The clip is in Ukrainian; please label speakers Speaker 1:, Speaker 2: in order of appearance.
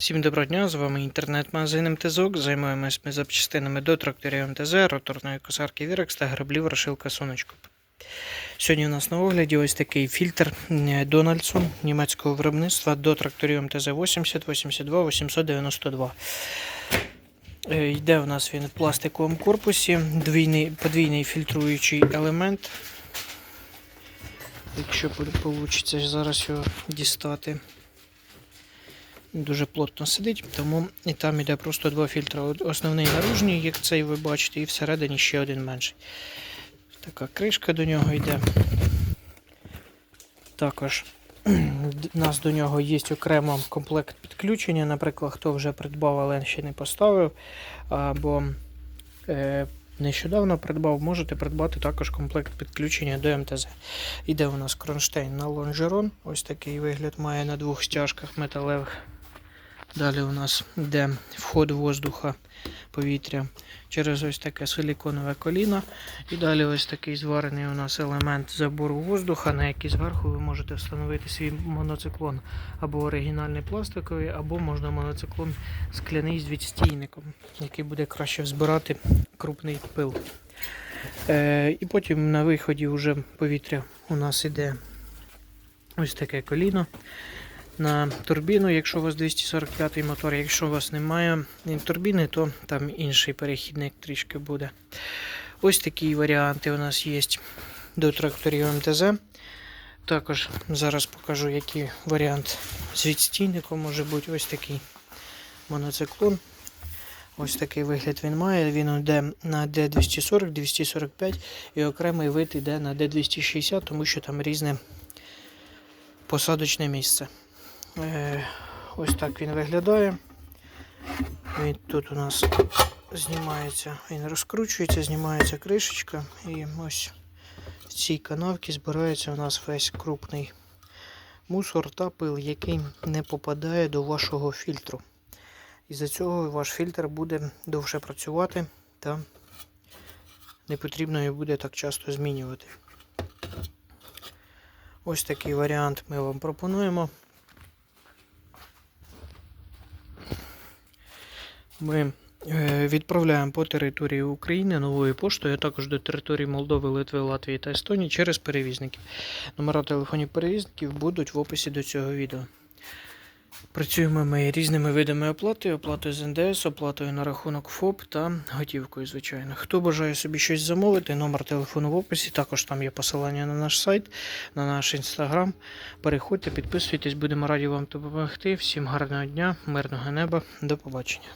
Speaker 1: Всім доброго дня, з вами інтернет-магазин МТЗОК. Займаємось ми запчастинами до тракторів МТЗ, роторної косарки Вірекс та граблів Рошилка Сонечко. Сьогодні у нас на огляді ось такий фільтр е, Дональдсон німецького виробництва до тракторів МТЗ 80, 82, 892. Е, Йде у нас він в пластиковому корпусі, двійний, подвійний фільтруючий елемент. Якщо вийде зараз його дістати дуже плотно сидить, тому і там іде просто два фільтри. Основний наружній, як цей ви бачите, і всередині ще один менший. Така кришка до нього йде. Також у нас до нього є окремо комплект підключення. Наприклад, хто вже придбав, але ще не поставив. Або е, нещодавно придбав, можете придбати також комплект підключення до МТЗ. Іде у нас кронштейн на лонжерон. Ось такий вигляд має на двох стяжках металевих. Далі у нас йде вход воздуха, повітря через ось таке силіконове коліно. І далі ось такий зварений у нас елемент забору воздуха, на який зверху ви можете встановити свій моноциклон або оригінальний пластиковий, або можна моноциклон скляний з відстійником, який буде краще збирати крупний пил. Е, і потім на виході вже повітря у нас іде ось таке коліно на турбіну, якщо у вас 245 мотор. Якщо у вас немає турбіни, то там інший перехідник трішки буде. Ось такі варіанти у нас є до тракторів МТЗ. Також зараз покажу, який варіант з відстійником може бути ось такий моноциклон. Ось такий вигляд він має. Він йде на D240, 245 і окремий вид йде на D260, тому що там різне посадочне місце. Е, Ось так він виглядає. Він тут у нас знімається, він розкручується, знімається кришечка. І ось в цій канавці збирається у нас весь крупний мусор та пил, який не попадає до вашого фільтру. І за цього ваш фільтр буде довше працювати та не потрібно його буде так часто змінювати. Ось такий варіант ми вам пропонуємо. Ми е, відправляємо по території України новою поштою, а також до території Молдови, Литви, Латвії та Естонії через перевізників. Номера телефонів перевізників будуть в описі до цього відео. Працюємо ми різними видами оплати, оплатою з НДС, оплатою на рахунок ФОП та готівкою, звичайно. Хто бажає собі щось замовити, номер телефону в описі. Також там є посилання на наш сайт, на наш інстаграм. Переходьте, підписуйтесь, будемо раді вам допомогти. Всім гарного дня, мирного неба, до побачення.